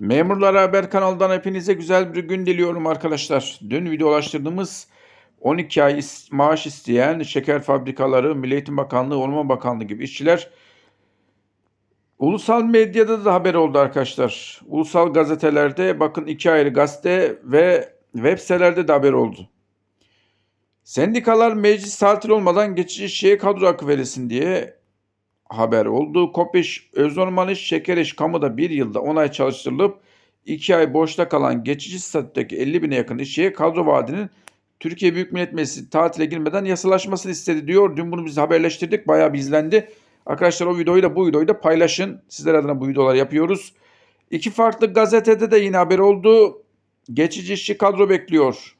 Memurlar Haber kanalından hepinize güzel bir gün diliyorum arkadaşlar. Dün videolaştırdığımız 12 ay maaş isteyen şeker fabrikaları, Milli Eğitim Bakanlığı, Orman Bakanlığı gibi işçiler ulusal medyada da haber oldu arkadaşlar. Ulusal gazetelerde bakın iki ayrı gazete ve web sitelerde de haber oldu. Sendikalar meclis tatil olmadan geçici işçiye kadro hakkı verilsin diye haber oldu. Kopiş, Özorman İş, Şeker İş kamuda bir yılda 10 ay çalıştırılıp 2 ay boşta kalan geçici statüdeki 50 bine yakın işçiye kadro vaadinin Türkiye Büyük Millet Meclisi tatile girmeden yasalaşmasını istedi diyor. Dün bunu biz haberleştirdik. Bayağı bir izlendi. Arkadaşlar o videoyu da bu videoyu da paylaşın. Sizler adına bu videoları yapıyoruz. İki farklı gazetede de yine haber oldu. Geçici işçi kadro bekliyor.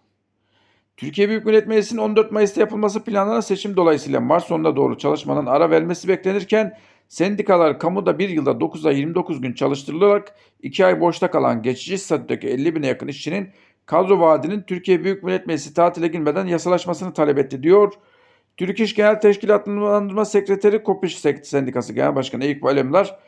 Türkiye Büyük Millet Meclisi'nin 14 Mayıs'ta yapılması planlanan seçim dolayısıyla Mart sonuna doğru çalışmanın ara vermesi beklenirken sendikalar kamuda bir yılda 9 ay 29 gün çalıştırılarak 2 ay boşta kalan geçici statüdeki 50 bine yakın işçinin kadro vaadinin Türkiye Büyük Millet Meclisi tatile girmeden yasalaşmasını talep etti diyor. Türk İş Genel Teşkilatlandırma Sekreteri Kopiş Sendikası Genel Başkanı Eyüp Alemdar,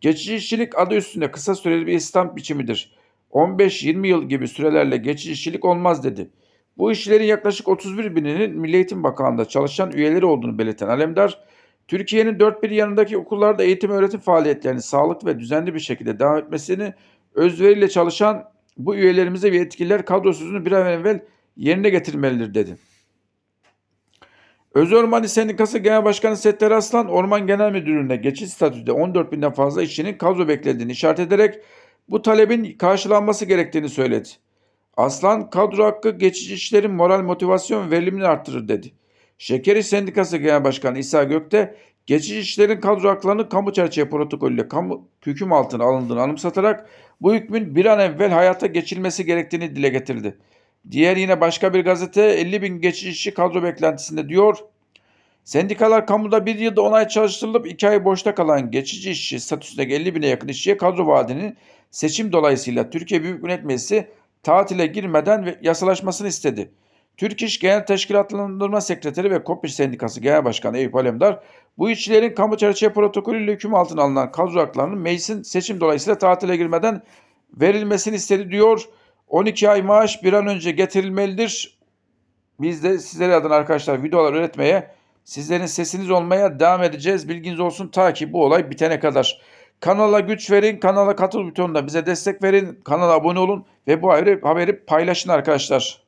geçici işçilik adı üstünde kısa süreli bir istihdam biçimidir. 15-20 yıl gibi sürelerle geçici işçilik olmaz dedi. Bu işçilerin yaklaşık 31 bininin Milli Eğitim Bakanlığı'nda çalışan üyeleri olduğunu belirten Alemdar, Türkiye'nin dört bir yanındaki okullarda eğitim öğretim faaliyetlerini sağlıklı ve düzenli bir şekilde devam etmesini özveriyle çalışan bu üyelerimize ve yetkililer kadrosuzunu bir an evvel yerine getirmelidir dedi. Özorman İş Sendikası Genel Başkanı Settar Aslan, Orman Genel Müdürlüğü'ne geçiş statüde 14 binden fazla işçinin kadro beklediğini işaret ederek bu talebin karşılanması gerektiğini söyledi. Aslan kadro hakkı geçici işlerin moral motivasyon ve verimini arttırır dedi. Şeker İş Sendikası Genel Başkanı İsa Gökte geçici işlerin kadro haklarını kamu çerçeve protokolüyle kamu hüküm altına alındığını anımsatarak bu hükmün bir an evvel hayata geçilmesi gerektiğini dile getirdi. Diğer yine başka bir gazete 50 bin geçici işçi kadro beklentisinde diyor. Sendikalar kamuda bir yılda 10 ay çalıştırılıp 2 ay boşta kalan geçici işçi statüsündeki 50 bine yakın işçiye kadro vaadinin seçim dolayısıyla Türkiye Büyük Millet Meclisi tatile girmeden ve yasalaşmasını istedi. Türk İş Genel Teşkilatlandırma Sekreteri ve Kopiş Sendikası Genel Başkanı Eyüp Alemdar, bu işçilerin kamu çerçeve protokolüyle hüküm altına alınan kadro haklarının meclisin seçim dolayısıyla tatile girmeden verilmesini istedi diyor. 12 ay maaş bir an önce getirilmelidir. Biz de sizlere adına arkadaşlar videolar üretmeye, sizlerin sesiniz olmaya devam edeceğiz. Bilginiz olsun ta ki bu olay bitene kadar. Kanala güç verin, kanala katıl butonunda bize destek verin, kanala abone olun ve bu haberi paylaşın arkadaşlar.